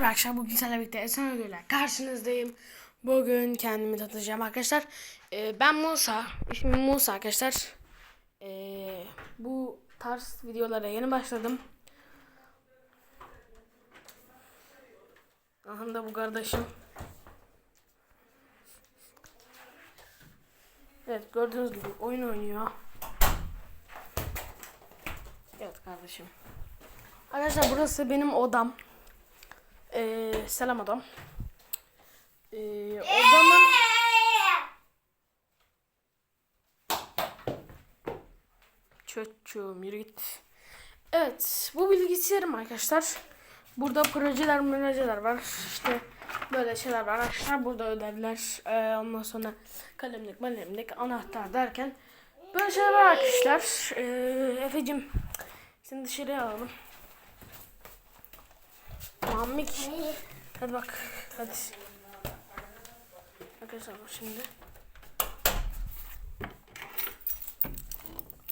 Merhaba arkadaşlar bugün sizlerle birlikte Esen Ödül'le karşınızdayım. Bugün kendimi tanıtacağım arkadaşlar. Ee, ben Musa. İsmim Musa arkadaşlar. Ee, bu tarz videolara yeni başladım. Aha da bu kardeşim. Evet gördüğünüz gibi oyun oynuyor. Evet kardeşim. Arkadaşlar burası benim odam. Ee, selam odam. Ee, odamın Çocuğum yürü git. Evet bu bilgisayarım arkadaşlar. Burada projeler projeler var. İşte böyle şeyler var arkadaşlar. Burada ödevler. Ee, ondan sonra kalemlik malemlik anahtar derken böyle şeyler var arkadaşlar. Ee, Efe'cim seni dışarıya alalım. Mamik. Hadi bak. Hadi. Arkadaşlar bak şimdi.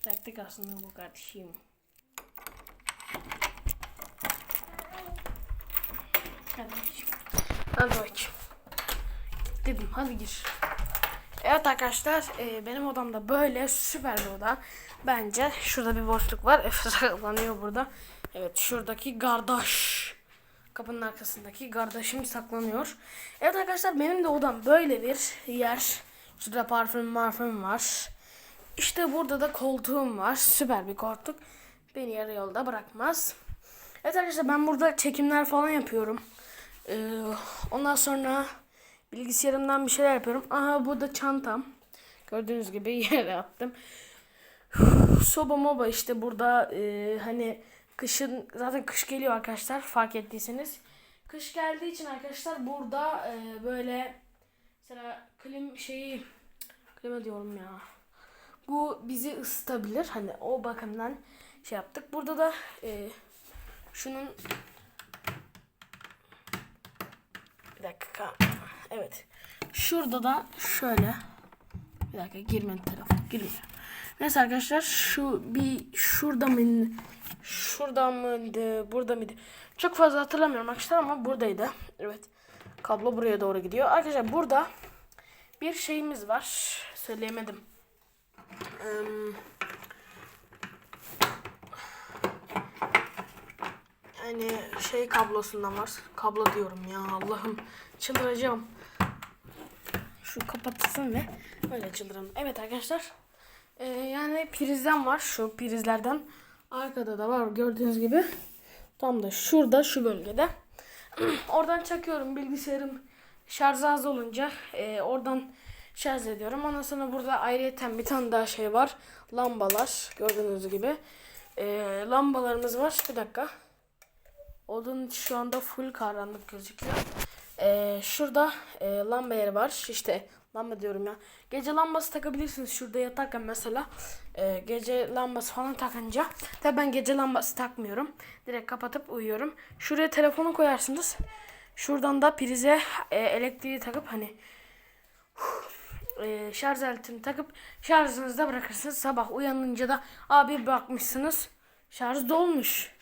Taktik aslında bu kardeşim. Hadi bakayım. Hadi bakayım. Dedim hadi gir. Evet arkadaşlar e, benim odamda böyle süper bir oda. Bence şurada bir boşluk var. Efe saklanıyor burada. Evet şuradaki kardeş. Kapının arkasındaki kardeşim saklanıyor. Evet arkadaşlar benim de odam böyle bir yer. Şurada parfüm marfüm var. İşte burada da koltuğum var. Süper bir koltuk. Beni yarı yolda bırakmaz. Evet arkadaşlar ben burada çekimler falan yapıyorum. Ee, ondan sonra bilgisayarımdan bir şeyler yapıyorum. Aha burada çantam. Gördüğünüz gibi yere attım. Soba moba işte burada e, hani kışın zaten kış geliyor arkadaşlar fark ettiyseniz. Kış geldiği için arkadaşlar burada e, böyle mesela klim şeyi klima diyorum ya. Bu bizi ısıtabilir. Hani o bakımdan şey yaptık. Burada da e, şunun bir dakika. Evet. Şurada da şöyle bir dakika girmedi telefon. Girmiyor. Neyse arkadaşlar şu bir şurada mı şurada mıydı burada mıydı çok fazla hatırlamıyorum arkadaşlar ama buradaydı. Evet kablo buraya doğru gidiyor. Arkadaşlar burada bir şeyimiz var. Söyleyemedim. Yani şey kablosundan var. Kablo diyorum ya Allah'ım çıldıracağım. Şu kapatsın ve öyle çıldıralım. Evet arkadaşlar. Ee, yani prizden var. Şu prizlerden. Arkada da var gördüğünüz gibi. Tam da şurada şu bölgede. oradan çakıyorum bilgisayarım şarj az olunca e, oradan şarj ediyorum. Ondan sonra burada ayrıyeten bir tane daha şey var. Lambalar gördüğünüz gibi. E, lambalarımız var. Bir dakika. Odanın şu anda full karanlık gözüküyor. Ee, şurada e, lamba yeri var. İşte lamba diyorum ya. Gece lambası takabilirsiniz şurada yatarken mesela. e, gece lambası falan takınca. Tabi ben gece lambası takmıyorum. Direkt kapatıp uyuyorum. Şuraya telefonu koyarsınız. Şuradan da prize e, elektriği takıp hani e, şarj aletini takıp şarjınızda bırakırsınız. Sabah uyanınca da abi bakmışsınız şarj dolmuş.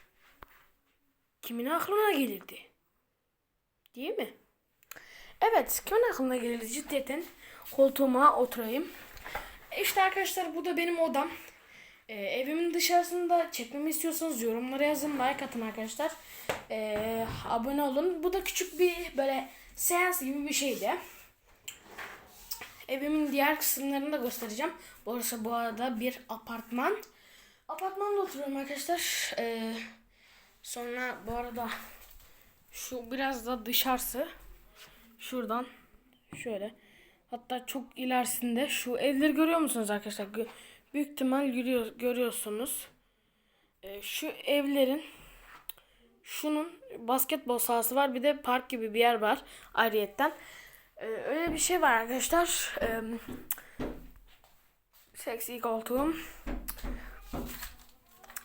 Kimin aklına gelirdi? Değil mi? Evet, kimin aklına gelirdi cidden? Koltuğuma oturayım. İşte arkadaşlar bu da benim odam. Ee, evimin dışarısında çekmemi istiyorsanız yorumlara yazın. Like atın arkadaşlar. Ee, abone olun. Bu da küçük bir böyle seans gibi bir şeydi. Evimin diğer kısımlarını da göstereceğim. Burası bu arada bir apartman. Apartmanda oturuyorum arkadaşlar. Ee, Sonra bu arada şu biraz da dışarısı. Şuradan şöyle. Hatta çok ilerisinde şu evleri görüyor musunuz arkadaşlar? Gö- Büyük ihtimal görüyor, görüyorsunuz. Ee, şu evlerin şunun basketbol sahası var. Bir de park gibi bir yer var ayrıyetten. Ee, öyle bir şey var arkadaşlar. Ee, seksi koltuğum.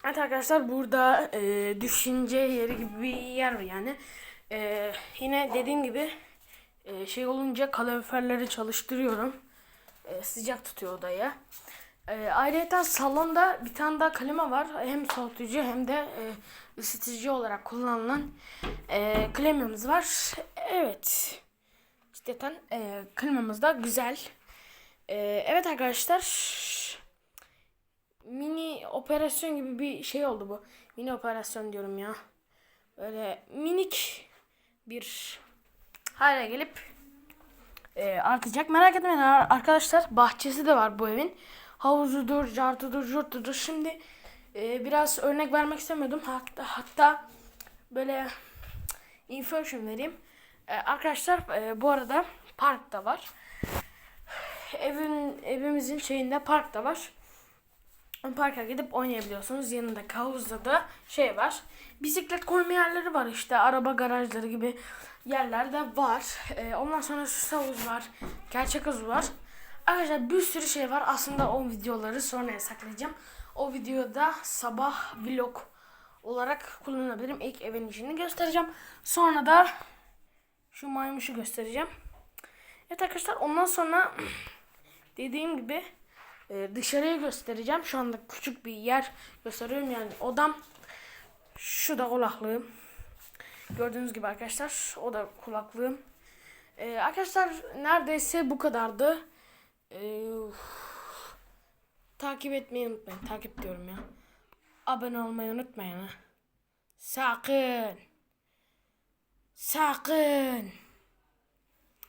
Evet arkadaşlar burada e, düşünce yeri gibi bir yer var yani. E, yine dediğim gibi e, şey olunca kaloriferleri çalıştırıyorum. E, sıcak tutuyor odayı. E, ayrıca salonda bir tane daha klima var. Hem soğutucu hem de e, ısıtıcı olarak kullanılan e, klimamız var. Evet. Cidden e, klimamız da güzel. E, evet arkadaşlar. Mini operasyon gibi bir şey oldu bu. Mini operasyon diyorum ya. Böyle minik bir hale gelip e, artacak. Merak etmeyin ar- arkadaşlar. Bahçesi de var bu evin. Havuzudur, cartıdır, jurtudur. Şimdi e, biraz örnek vermek istemiyordum. Hatta, hatta böyle information vereyim. E, arkadaşlar e, bu arada park da var. Evin evimizin şeyinde park da var. Parka gidip oynayabiliyorsunuz. Yanında havuzda da şey var. Bisiklet koyma yerleri var işte. Araba garajları gibi yerlerde var. Ee, ondan sonra süs havuz var. Gerçek havuz var. Arkadaşlar bir sürü şey var. Aslında o videoları sonra saklayacağım. O videoda sabah vlog olarak kullanabilirim. İlk evin içini göstereceğim. Sonra da şu maymuşu göstereceğim. Evet arkadaşlar ondan sonra dediğim gibi e, dışarıya göstereceğim. Şu anda küçük bir yer gösteriyorum yani odam. Şu da kulaklığım. Gördüğünüz gibi arkadaşlar o da kulaklığım. E, arkadaşlar neredeyse bu kadardı. E, takip etmeyi unutmayın. Takip diyorum ya. Abone olmayı unutmayın ha. Sakın. Sakın.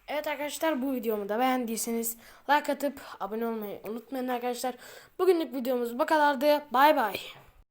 Evet arkadaşlar bu videomu da beğendiyseniz like atıp abone olmayı unutmayın arkadaşlar. Bugünlük videomuz bu kadardı. Bay bay.